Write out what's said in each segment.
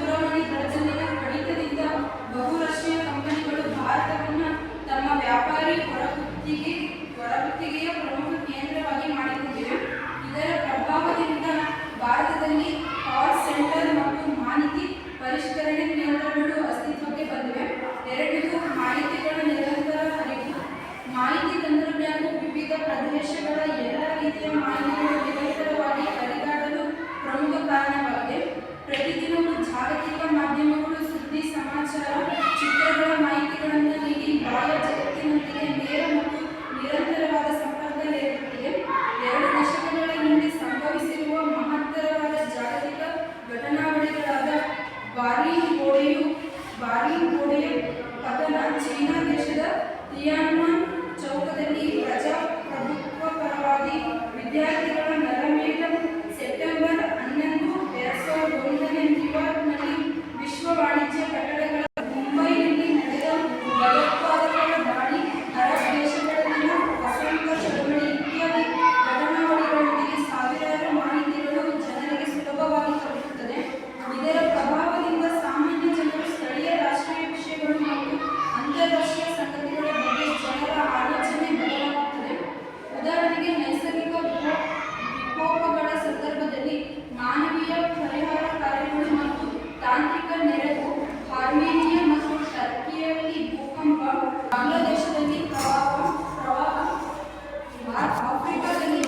ದೂರವಾಣಿ ದರದಲ್ಲಿನ ಕಡಿತದಿಂದ ಬಹುರಾಷ್ಟ್ರೀಯ ಕಂಪನಿಗಳು ಭಾರತವನ್ನು ತಮ್ಮ ವ್ಯಾಪಾರಿ ಹೊರಗುತ್ತಿಗೆ, ಹೊರಗುತ್ತಿಗೆಯ ಪ್ರಮುಖ ಕೇಂದ್ರವಾಗಿ ಮಾಡಿಕೊಂಡಿವೆ. ಇದರ ಪ್ರಭಾವದಿಂದ ಭಾರತದಲ್ಲಿ ಕಾಲ್ ಸೆಂಟರ್ ಮತ್ತು ಮಾಹಿತಿ ಪರಿಷ್ಕರಣೆ ಕೇಂದ್ರಗಳು ಅಸ್ತಿತ್ವಕ್ಕೆ ಬಂದಿವೆ. ಎರಡಿಗೂ ಮಾಹಿತಿಗಳ ನಿರಂತರ ಹರಿವು. ಮಾಹಿತಿ ತಂತ್ರಜ್ಞಾನವು ವಿವಿಧ ಪ್ರದೇಶಗಳ ಎಲ್ಲ ರೀತಿಯ ಮಾಹಿತಿಗಳು ನಿರಂತರವಾಗಿ ಹರಿದಾಡಲು ಪ್ರಮುಖ ಕಾರಣ Thank you. Africa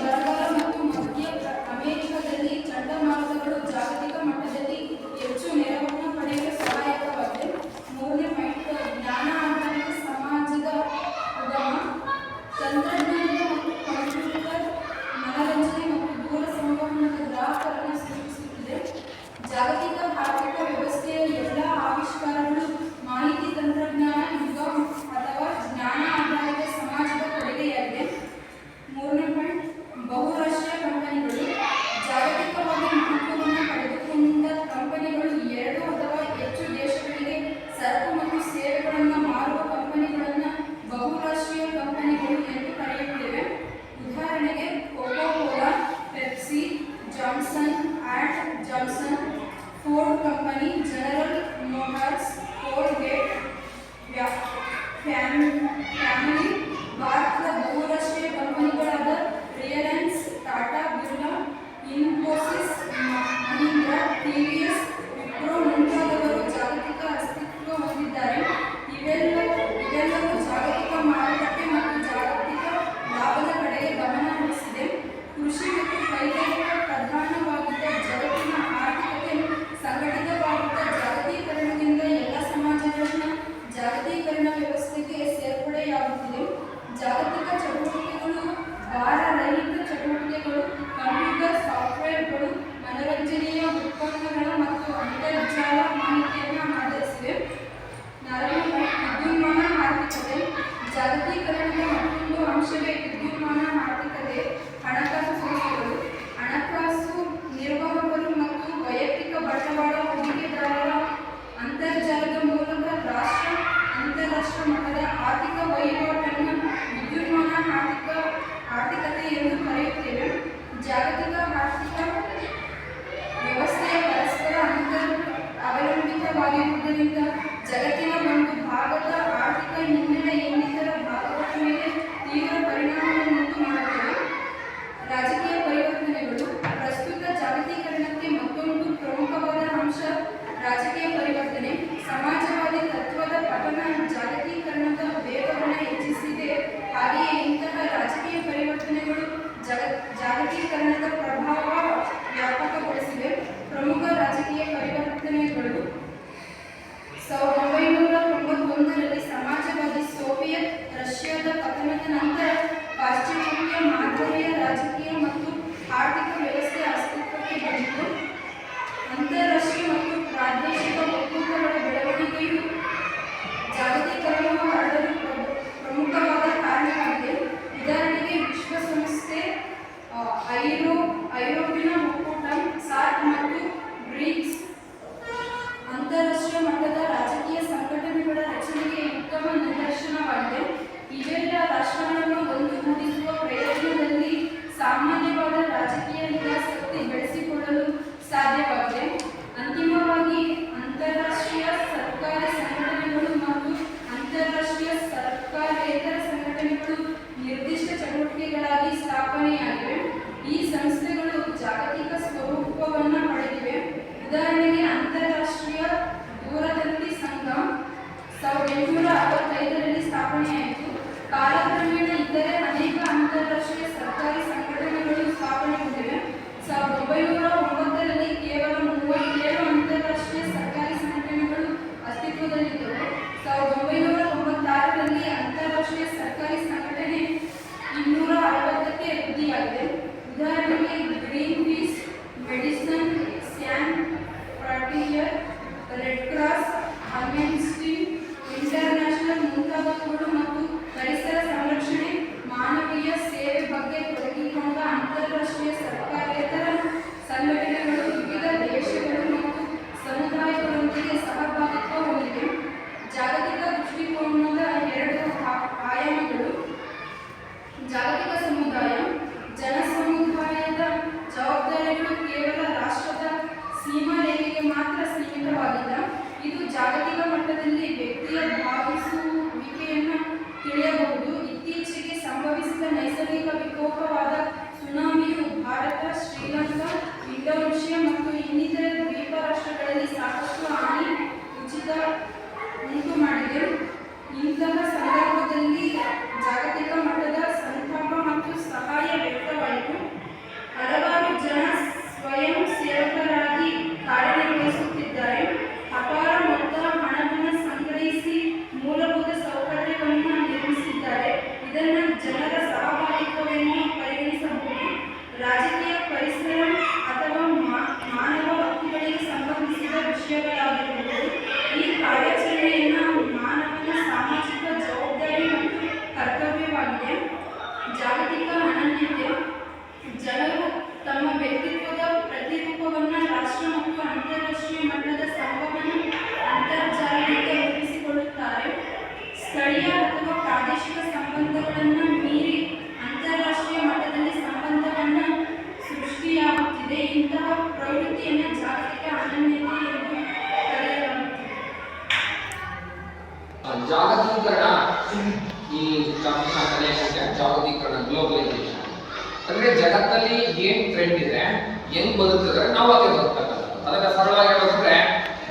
ಹೆಂಗ್ ಬದುಕಿದ್ರೆ ನಾವು ಅದೇ ಬದುಕತಕ್ಕಂಥದ್ದು ಅದಕ್ಕೆ ಸರಳವಾಗಿ ಹೇಳಿದ್ರೆ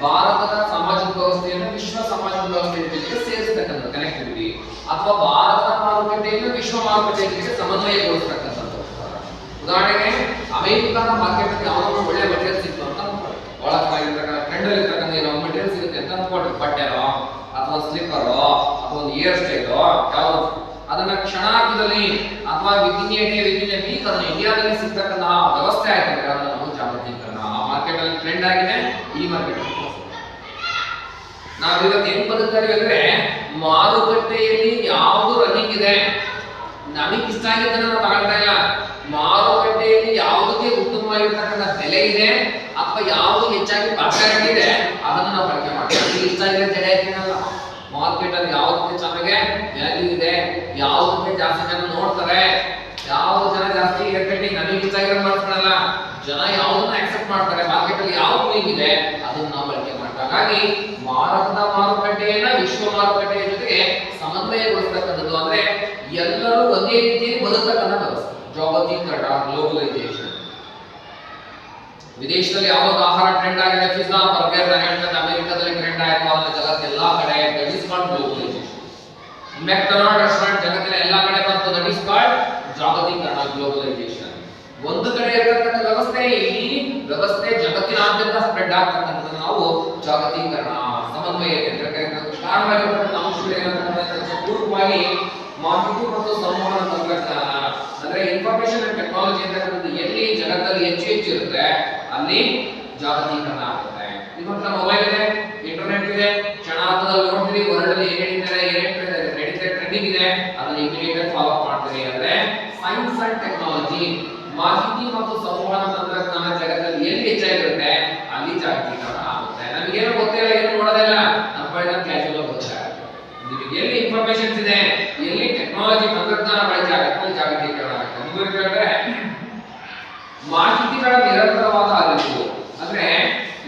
ಭಾರತದ ಸಾಮಾಜಿಕ ವ್ಯವಸ್ಥೆಯನ್ನು ವಿಶ್ವ ಸಾಮಾಜಿಕ ವ್ಯವಸ್ಥೆ ಜೊತೆಗೆ ಸೇರಿಸ್ತಕ್ಕಂಥ ಕನೆಕ್ಟಿವಿಟಿ ಅಥವಾ ಭಾರತದ ಮಾರುಕಟ್ಟೆಯನ್ನು ವಿಶ್ವ ಮಾರುಕಟ್ಟೆ ಜೊತೆಗೆ ಸಮನ್ವಯಗೊಳಿಸ್ತಕ್ಕಂಥದ್ದು. ಉದಾಹರಣೆಗೆ ಅಮೆರಿಕದ ಮಾರ್ಕೆಟ್ ಯಾವುದೋ ಒಂದು ಒಳ್ಳೆ ಮೆಟೀರಿಯಲ್ ಸಿಕ್ತು ಅಂತ ಬಹಳ ಚೆನ್ನಾಗಿರ್ತಕ್ಕಂಥ ಟ್ರೆಂಡ್ ಅಲ್ಲಿ ಇರ್ತಕ್ಕಂಥ ಏನೋ ಮೆಟೀರಿಯಲ್ ಸಿಗುತ್ತೆ ಅಂತ ಅನ್ಕೊಳ್ರಿ ಬಟ್ಟೆನೋ, ಅಥವಾ ಸ್ಲಿಪ್ಪರೋ ಅಥವಾ ಒಂದು ಏರ್ ಸ್ಟೈಲೋ ಯಾವ್ದು ಅದನ್ನ ಕ್ಷಣಾರ್ಧದಲ್ಲಿ ಅಥವಾ ವಿತಿನ್ ಎ ಡೇ ಇಂಡಿಯಾದಲ್ಲಿ ಸಿಗ್ತಕ್ಕಂತಹ ವ್ಯವಸ್ಥೆ ಆಯ್ತಂದ್ರೆ ಅದನ್ನ ನಾವು ಜಾಗತೀಕರಣ ಆ ಆಗಿದೆ ಈ ಮಾರ್ಕೆಟ್ ನಾವು ಇವತ್ತು ಏನ್ ಬದುಕ್ತಾರೆ ಅಂದ್ರೆ, ಮಾರುಕಟ್ಟೆಯಲ್ಲಿ ಯಾವುದು ರನ್ನಿಂಗ್ ಇದೆ, ನಮಗೆ ಇಷ್ಟ ಆಗಿದ್ದನ್ನ ನಾವು ತಗೊಳ್ತಾ ಇಲ್ಲ. ಮಾರುಕಟ್ಟೆಯಲ್ಲಿ ಯಾವುದಕ್ಕೆ ಉತ್ತಮವಾಗಿರ್ತಕ್ಕಂಥ ಬೆಲೆ ಇದೆ, ಅಥವಾ ಯಾವುದು ಹೆಚ್ಚಾಗಿ ಇದೆ, ಅದನ್ನ ನಾವು ಬಳಕೆ ಮಾಡ್ತೀವಿ. ಇಷ್ಟ ಆಗಿದೆ ಜಡೆ ಏನಲ್ಲ ಮಾರ್ಕೆಟ್ ಅಲ್ಲಿ ಯಾವುದಕ್ಕೆ ಚೆನ್ನಾಗೆ ವ್ಯಾಲ್ಯೂ ಇದೆ, ಯಾವುದಕ್ಕೆ ಜಾಸ್ತಿ ಜನ ನೋಡ್ತಾರೆ ಯಾವ್ದು ಜನ ಜಾಸ್ತಿ ಹೇರ್ ಕಟ್ಟಿಂಗ್ ನಮಗೆ ಇಷ್ಟ ಆಗಿರೋ ಮಾಡ್ಕೊಳಲ್ಲ ಜನ ಯಾವ್ದನ್ನ ಅಕ್ಸೆಪ್ಟ್ ಮಾಡ್ತಾರೆ ಮಾರ್ಕೆಟ್ ಅಲ್ಲಿ ಯಾವ ಕ್ಲೀನ್ ಇದೆ, ಅದನ್ನ ನಾವು ಬಳಕೆ ಮಾಡ್ತಾರೆ. ಹಾಗಾಗಿ ಭಾರತದ ಮಾರುಕಟ್ಟೆಯನ್ನ ವಿಶ್ವ ಮಾರುಕಟ್ಟೆಯ ಜೊತೆಗೆ ಸಮನ್ವಯಗೊಳಿಸ್ತಕ್ಕಂಥದ್ದು ಅಂದ್ರೆ ಎಲ್ಲರೂ ಒಂದೇ ರೀತಿಯಲ್ಲಿ ಬದುಕತಕ್ಕಂಥ ವ್ಯವಸ್ಥೆ. ಜಾಗತೀಕರಣ ಗ್ಲೋಬಲೈಸೇಷನ್ ವಿದೇಶದಲ್ಲಿ ಯಾವಾಗ ಆಹಾರ ಟ್ರೆಂಡ್ ಆಗಿದೆ ಪಿಜ್ಜಾ ಬರ್ಗರ್ ಹೇಳ್ತಾರೆ ಅಮೆರಿಕದಲ್ಲಿ ಟ್ರೆಂಡ್ ಆಯ್ತು ಅದನ್ನ ಜಗತ್ತು ಎಲ್ಲಾ ಕಡೆ that is called globalisation McDonald restaurant ಜಗತ್ತಿನ ಎಲ್ಲಾ ಕಡೆ ಬಂತು ದಟ್ ಇಸ್ ಕಾಲ್ಡ್ ಜಾಗತೀಕರಣ ಗ್ಲೋಬಲೈಸೇಷನ್ ಒಂದು ಕಡೆ ಇರತಕ್ಕಂಥ ವ್ಯವಸ್ಥೆ, ಈ ವ್ಯವಸ್ಥೆ ಜಗತ್ತಿನಾದ್ಯಂತ ಸ್ಪ್ರೆಡ್ ಆಗ್ತಕ್ಕಂಥದ್ದು ನಾವು ಜಾಗತೀಕರಣ, ಸಮನ್ವಯ ಏನಂತಕ್ಕಂಥ ಪೂರ್ವವಾಗಿ ಮಾಹಿತಿ ಮತ್ತು ಸಂವಹನ ತಂತ್ರಜ್ಞಾನ, ಅಂದ್ರೆ ಇನ್ಫಾರ್ಮೇಶನ್ ಅಂಡ್ ಟೆಕ್ನಾಲಜಿ ಅಂತಕ್ಕಂಥದ್ದು ಎಲ್ಲಿ ಜಗತ್ತಲ್ಲಿ ಹೆಚ್ಚು ಹೆಚ್ಚು ಇರುತ್ತೆ, ಅಲ್ಲಿ ಜಾಗತೀಕರಣ ಆಗುತ್ತೆ. ಇವತ್ತು ಮೊಬೈಲ್ ಇದೆ ಇಂಟರ್ನೆಟ್ ಇದೆ ಕ್ಷಣಾರ್ಥದಲ್ಲಿ ನೋಡ್ತೀರಿ ವರ್ಲ್ಡ್ ಅಲ್ಲಿ ಏನ್ ಏನೇನು ನಡೀತಾರೆ ಟ್ರೆಂಡಿಂಗ್ ಇದೆ ಅದನ್ನ ಇಮಿಡಿಯೇಟ್ ಫಾಲೋ ಮಾಡ್ತೀರಿ ಅಂದ್ರೆ ಸೈನ್ಸ್ ಅಂಡ್ ಟೆಕ್ನಾಲಜಿ ಮಾಹಿತಿ ಮತ್ತು ಸಂವಹನ ತಂತ್ರಜ್ಞಾನ ಜಗತ್ತಲ್ಲಿ ಎಲ್ಲಿ ಹೆಚ್ಚಾಗಿರುತ್ತೆ? ಅಲ್ಲಿ ಜಾಗತೀಕರಣ ಆಗುತ್ತೆ. ನಮಗೇನು ಗೊತ್ತಿಲ್ಲ, ಏನು ನೋಡೋದಿಲ್ಲ. ನಮ್ಮ ಬಳಿ ಕ್ಯಾಶುವಲ್ ಗೊತ್ತಾಗುತ್ತೆ ನಿಮಗೆ ಎಲ್ಲಿ ಇನ್ಫಾರ್ಮೇಶನ್ಸ್ ಇದೆ? ಎಲ್ಲಿ ಟೆಕ್ನಾಲಜಿ ತಂತ್ರಜ್ಞಾನ ಬಳಕೆ ಆಗುತ್ತೆ ಅಲ್ಲಿ ಜಾಗತೀಕರಣ ಆಗುತ್ತೆ. ಮುಂದುವರಿ ಕೇಳಿದ್ರೆ ಮಾಹಿತಿಗಳ ನಿರಂತರವಾದ ಅರಿವು. ಅಂದ್ರೆ,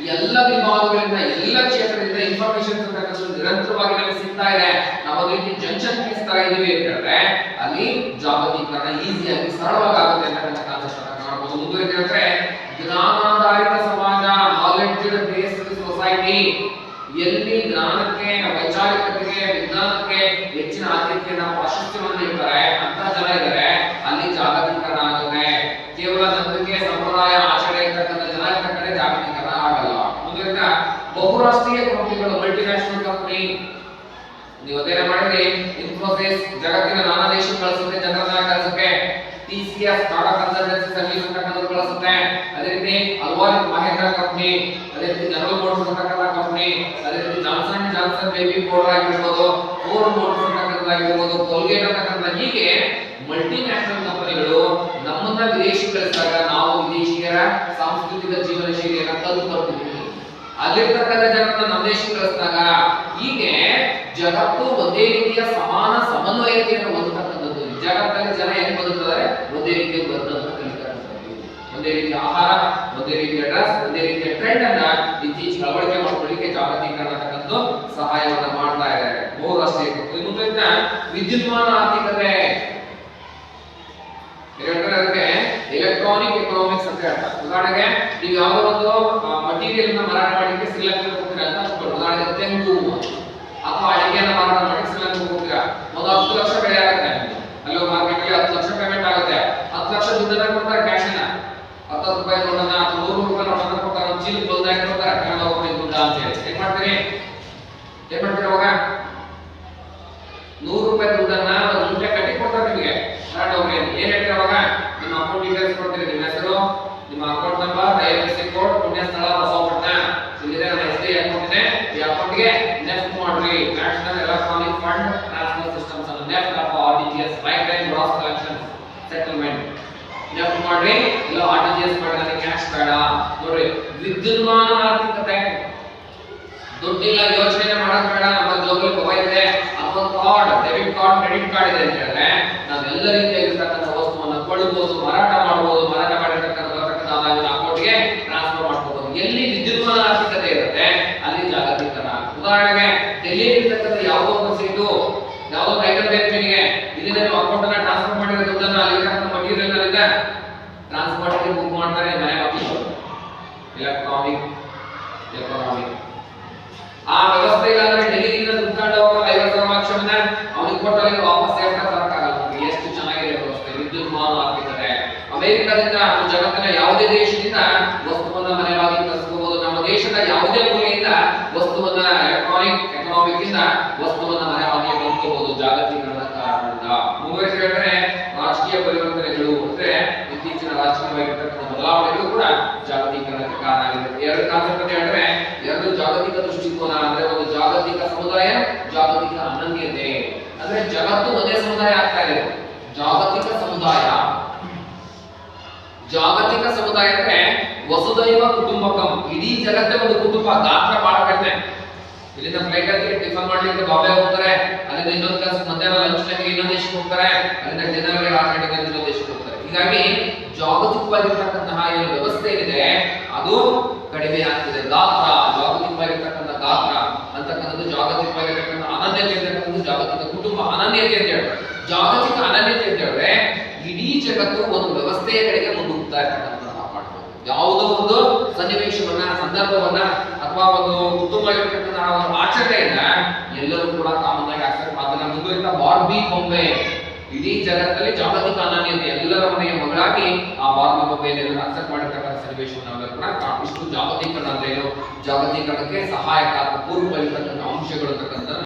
ಎಲ್ಲ ವಿಭಾಗಗಳಿಂದ, ಎಲ್ಲ ಕ್ಷೇತ್ರದಿಂದ ಇನ್ಫಾರ್ಮೇಶನ್ ತಂತ್ರಜ್ಞಾನ ನಿರಂತರವಾಗಿ ನಮಗೆ ಸಿಗ್ತಾ ಇದೆ. ನಾವು ಇಲ್ಲಿ ರೀತಿ ಜಂಕ್ಷನ್ ತರ ಇದೀವಿ ಅಂತ ಹೇಳಿದ್ರೆ ಅಲ್ಲಿ ಜಾಗತೀಕರಣ ಈಸಿಯಾಗಿ ಸರಳವಾಗಿ ಆಗುತ್ತೆ ಅಂತಕ್ಕಂಥ ಕಾನ್ಸೆಪ್ಟ್ ಅನ್ನ ಕೇಳಿದ್ರೆ ಜ್ಞಾನಾಧಾರಿತ ಸಮಾಜ ನಾಲೆಡ್ಜ್ ಬೇಸ್ಡ್ ಸೊಸೈಟಿ ಎಲ್ಲಿ ಜ್ಞಾನಕ್ಕೆ, ವೈಚಾರಿಕತೆಗೆ, ವಿಜ್ಞಾನಕ್ಕೆ ಹೆಚ್ಚಿನ ಆದ್ಯತೆಯನ್ನ ಪ್ರಾಶಸ್ತ್ಯವನ್ನು ನೀಡ್ತಾರೆ ಅಂತ ಜನ ಇದ್ದಾರೆ. ಅಲ್ಲಿ ಜಾಗತೀಕರಣ ಆಗುತ್ತೆ. ಕೇವಲ ನಂಬಿಕೆ, ಸಂಪ್ರದಾಯ, ಆಚರಣೆ ಇರ್ತಕ್ಕಂಥ ಜನ ಇರ್ತಕ್ಕಂಥ ಕಡೆ ಜಾಗತೀಕರಣ ಆಗಲ್ಲ. ಮುಂದಿನ ಬಹುರಾಷ್ಟ್ರೀಯ ಕಂಪನಿಗಳು ಮಲ್ಟಿನ್ಯಾಷನಲ್ ಕಂಪನಿ ನೀವು ಅಧ್ಯಯನ ಮಾಡಿದ್ರೆ ಇನ್ಫೋಸಿಸ್ ಜಗತ್ತಿನ ನಾನಾ ದೇಶಕ್ಕೆ ಕಳಿಸುತ್ತೆ ಜನರನ್ನ ಕಳಿಸುತ್ತೆ. ಟಿಸಿಎಸ್ ಟಾಟಾ ಕನ್ಸಲ್ಟೆನ್ಸಿ ಸರ್ವಿಸ್ ಅಂತಕ್ಕಂಥದ್ದು ಬಳಸುತ್ತೆ. ಅದೇ ರೀತಿ ಅಲ್ವಾನ್ ಮಹೇಂದ್ರ ಕಂಪ್ನಿ ಅದೇ ರೀತಿ ಜನರಲ್ ಮೋಟರ್ಸ್ ಅಂತಕ್ಕಂಥ ಕಂಪ್ನಿ ಅದೇ ರೀತಿ ಜಾನ್ಸನ್ ಜಾನ್ಸನ್ ಬೇಬಿ ಪೌಡರ್ ಆಗಿರ್ಬೋದು ಫೋರ್ ಮೋಟರ್ಸ್ ಅಂತಕ್ಕಂಥದ್ದಾಗಿರ್ಬೋದು ಕೋಲ್ಗೇಟ್ ಅಂತಕ್ಕಂಥ ಹೀಗೆ ಮಲ್ಟಿ ನ್ಯಾಷನಲ್ ಕಂಪನಿಗಳು ನಮ್ಮನ್ನ ವಿದೇಶಿ ಕಳಿಸಿದಾಗ ನಾವು ವಿದೇಶಿಯರ ಸಾಂಸ್ಕೃತಿಕ ಜೀವನ ಶೈಲಿಯನ್ನು ಕಲ್ತು ಬರ್ತೀವಿ ಅಲ್ಲಿರ್ತಕ್ಕಂಥ ಜನರನ್ನ ನಮ್ಮ ದೇಶಕ್ಕೆ ಕಳಿಸಿದಾಗ ಹೀಗೆ ಜಗತ್ತು ಒಂದೇ ರೀತಿಯ ಸಮಾನ ಸಮನ್ವಯತೆಯನ್ನು ಹೊಂದತಕ್ಕಂಥದ್ದು ಜಗತ್ತಲ್ಲಿ ಜನ ಹೆಂಗ್ ಬದುಕ್ತಾರೆ ಒಂದೇ ರೀತಿಯ ಬದುಕನ್ನು ಕಲಿತಕ್ಕಂಥದ್ದು ಒಂದೇ ರೀತಿಯ ಆಹಾರ, ಒಂದೇ ರೀತಿಯ ಡ್ರೆಸ್ ಒಂದೇ ರೀತಿಯ ಟ್ರೆಂಡ್ ಅನ್ನ ಇತ್ತೀಚೆಗೆ ಅಳವಡಿಕೆ ಮಾಡಿಕೊಳ್ಳಿಕ್ಕೆ ಜಾಗತೀಕರಣ ಅಂತಕ್ಕಂಥದ್ದು ಸಹಾಯವನ್ನ ಮಾಡ್ತಾ ಇದೆ ಕೊಟ್ಟು ಕಂಪನಿ ಮುಂದಿನ ವಿದ್ಯುನ್ಮಾನ ಆರ್ಥಿಕತೆ. ಅದಕ್ಕೆ? ಎಲೆಕ್ಟ್ರಾನಿಕ್ ಎಕನಾಮಿಕ್ಸ್ ಅಂತ ಹೇಳ್ತಾರೆ. ಉದಾಹರಣೆಗೆ ನೀವು ಯಾವುದೋ ಒಂದು ಮಟೀರಿಯಲ್ನ ಮಾರಾಟ ಮಾಡಲಿಕ್ಕೆ ಹೋಗ್ತೀರಾ ಅಂತ ಉದಾಹರಣೆಗೆ ತೆಂಗು ಅಥವಾ ಅಡಿಗೆಯನ್ನ ಮಾರಾಟ ನೆನಪು ಮಾಡ್ರಿ. ಇಲ್ಲ ಆಟೋ ಜಿಎಸ್ ಜಿ ಕ್ಯಾಶ್ ಬೇಡ. ನೋಡ್ರಿ, ವಿದ್ಯುನ್ಮಾನ ಆರ್ಥಿಕತೆ ದುಡ್ಡಿಲ್ಲ, ಯೋಚನೆ ಮಾಡೋದು ಬೇಡ. ನಮ್ಮ ಜೋಬಲ್ಲಿ ಮೊಬೈಲ್ ಇದೆ. Account card debit card credit card ಇದೆ ಅಂತ ಹೇಳಿದ್ರೆ, ನಾವೆಲ್ಲ ರೀತಿಯಾಗಿರ್ತಕ್ಕಂಥ ವಸ್ತುವನ್ನು ಕೊಳ್ಳಬಹುದು, ಮಾರಾಟ ಮಾಡಬಹುದು, ಮಾರಾಟ ಮಾಡಿರ್ತಕ್ಕಂಥ ಬರ್ತಕ್ಕಂಥ ಅಕೌಂಟ್ಗೆ ಟ್ರಾನ್ಸ್ಫರ್ ಮಾಡ್ಕೋಬಹುದು ಎಲ್ಲಿ ವಿದ್ಯುನ್ಮಾನ ಆರ್ಥಿಕತೆ ಇರುತ್ತೆ, ಅಲ್ಲಿ ಜಾಗತಿಕರ ಉದಾಹರಣೆಗೆ ಡೆಲ್ಲಿಯಲ್ಲಿ ಇರ್ತಕ್ಕಂಥ ಯಾವುದೋ ಒಂದು ಸೀಟು ಟ್ರಾನ್ಸ್ಪೋರ್ಟ್ ಬುಕ್ ಮಾಡ್ತಾರೆ ಮನೆ ಮಕ್ಕಳು ಎಲೆಕ್ಟ್ರಾನಿಕ್ ಎಕನಾಮಿಕ್ ಆ ವ್ಯವಸ್ಥೆ ಇಲ್ಲ ಅಂದ್ರೆ ಡೆಲ್ಲಿಯಿಂದ ದುಡ್ಡು ಹೋಗೋ ಐವತ್ತು ಸಾವಿರ ಲಕ್ಷವನ್ನ ಅವನಿಗೆ ಕೊಟ್ಟರೆ ವಾಪಸ್ ನೋಡಿ ಎಷ್ಟು ಚೆನ್ನಾಗಿದೆ ವ್ಯವಸ್ಥೆ, ವಿದ್ಯುತ್ ಮಾನ ಹಾಕಿದ್ದಾರೆ. ಅಮೆರಿಕದಿಂದ ಅಥವಾ ಜಗತ್ತಿನ ಯಾವುದೇ ದೇಶದಿಂದ ವಸ್ತುವನ್ನ ಮನೆಯಾಗಿ ತರಿಸ್ಕೋಬಹುದು ನಮ್ಮ ದೇಶದ ಯಾವುದೇ ಮೂಲೆಯಿಂದ ವಸ್ತುವನ್ನ ಎಲೆಕ್ಟ್ರಾನಿಕ್ ಎಕನಾಮಿಕ್ ಇಂದ ವಸ್ತುವನ್ನ ಮನೆಯಾಗಿ ಕೊಂಡ್ಕೋಬಹುದು ಜಾಗತಿಕ ಕಾರಣದಿಂದ. ಮುಂದುವರಿಸಿ ಹೇಳಿದ್ರೆ ಬದಲಾವಣೆಗಳು ಕೂಡ ಜಾಗತೀಕರಣಕ್ಕೆ ಕಾರಣ ಆಗಿದೆ ಎರಡು ಕಾನ್ಸೆಪ್ಟ್ ಅಂತ ಹೇಳಿದ್ರೆ ಎರಡು ಜಾಗತಿಕ ದೃಷ್ಟಿಕೋನ ಅಂದ್ರೆ ಒಂದು ಜಾಗತಿಕ ಸಮುದಾಯ ಜಾಗತಿಕ ಅನನ್ಯತೆ ಅಂದ್ರೆ ಜಗತ್ತು ಒಂದೇ ಸಮುದಾಯ ಆಗ್ತಾ ಇದೆ ಜಾಗತಿಕ ಸಮುದಾಯ ಜಾಗತಿಕ ಸಮುದಾಯ ಅಂದ್ರೆ ವಸುದೈವ ಕುಟುಂಬಕಂ ಇಡೀ ಜಗತ್ತೇ ಒಂದು ಕುಟುಂಬ ಗಾತ್ರ ಬಹಳ ಕಡಿಮೆ ಇಲ್ಲಿಂದ ಫ್ಲೈಟ್ ಅಲ್ಲಿ ಟಿಫನ್ ಮಾಡ್ಲಿಕ್ಕೆ ಬಾಂಬೆ ಹೋಗ್ತಾರೆ ಅಲ್ಲಿಂದ ಇನ್ನೊಂದು ಕೆಲಸ ಮಧ್ಯಾಹ್ನ ಲಂಚ್ ಟೈಮ್ಗೆ ಇನ್ನೊಂದು ದೇಶಕ್ಕೆ ಹೋಗ್ತಾರೆ ಅಲ್ಲಿಂದ ಡಿನ್ನರ್ಗೆ ಆರು ಗಂಟೆಗೆ ಇನ್ನೊಂದು ದೇಶಕ್ಕೆ ಹೋಗ್ತಾರೆ ಹೀಗಾಗಿ ಜಾಗತಿಕವಾಗಿರ್ತಕ್ಕಂತಹ ಏನು ವ್ಯವಸ್ಥೆ ಏನಿದೆ ಅದು ಕಡಿಮೆ ಆಗ್ತಿದೆ. ಗಾತ್ರ, ಜಾಗತಿಕವಾಗಿರ್ತಕ್ಕಂಥ ಗಾತ್ರ ಅಂತಕ್ಕಂಥದ್ದು ಜಾಗತಿಕವಾಗಿರ್ತಕ್ಕಂಥ ಅನನ್ಯತೆ ಅಂತಕ್ಕಂಥದ್ದು ಜಾಗತಿಕ ಕುಟುಂಬ ಅನನ್ಯತೆ ಅಂತ ಹೇಳ್ತಾರೆ. ಜಾಗತಿಕ ಅನನ್ಯತೆ ಅಂತ ಹೇಳಿದ್ರೆ ಇಡೀ ಜಗತ್ತು ಒಂದು ವ್ಯವಸ್ಥೆಯ ಕಡೆಗೆ ಮುನ್ನುಗ್ತಾ ಇರ್ತಕ್ಕಂಥ ಯಾವುದೋ ಒಂದು ಸನ್ನಿವೇಶವನ್ನ, ಸಂದರ್ಭವನ್ನ ಅಥವಾ ಒಂದು ಉತ್ತಮವಾಗಿರ್ತಕ್ಕಂತಹ ಒಂದು ಆಚರಣೆಯನ್ನ ಎಲ್ಲರೂ ಕೂಡ ಕಾಮನ್ ಆಗಿ ಆಕ್ಸೆಪ್ಟ್ ಅದನ್ನ ಮುಂದುವರಿತಾ ಬಾರ್ಬಿ ಬೊಂಬೆ ಇಡೀ ಜಗತ್ತಲ್ಲಿ ಜಾಗತಿಕ ಅನನ್ಯತೆ ಎಲ್ಲರ ಮನೆಯ ಮಗಳಾಗಿ ಆ ಬಾರ್ಬಿ ಬೊಂಬೆಯನ್ನು ಅಕ್ಸೆಪ್ಟ್ ಮಾಡಿರ್ತಕ್ಕಂಥ ಸನ್ನಿವೇಶವನ್ನು ನಾವೆಲ್ಲರೂ ಕೂಡ ಇಷ್ಟು ಜಾಗತೀಕರಣ ಅಂದ್ರೆ ಏನು ಜಾಗತೀಕರಣಕ್ಕೆ ಸಹಾಯಕ ಪೂರ್ವ ಅಂಶಗಳು ಇರ್ತಕ್ಕಂಥ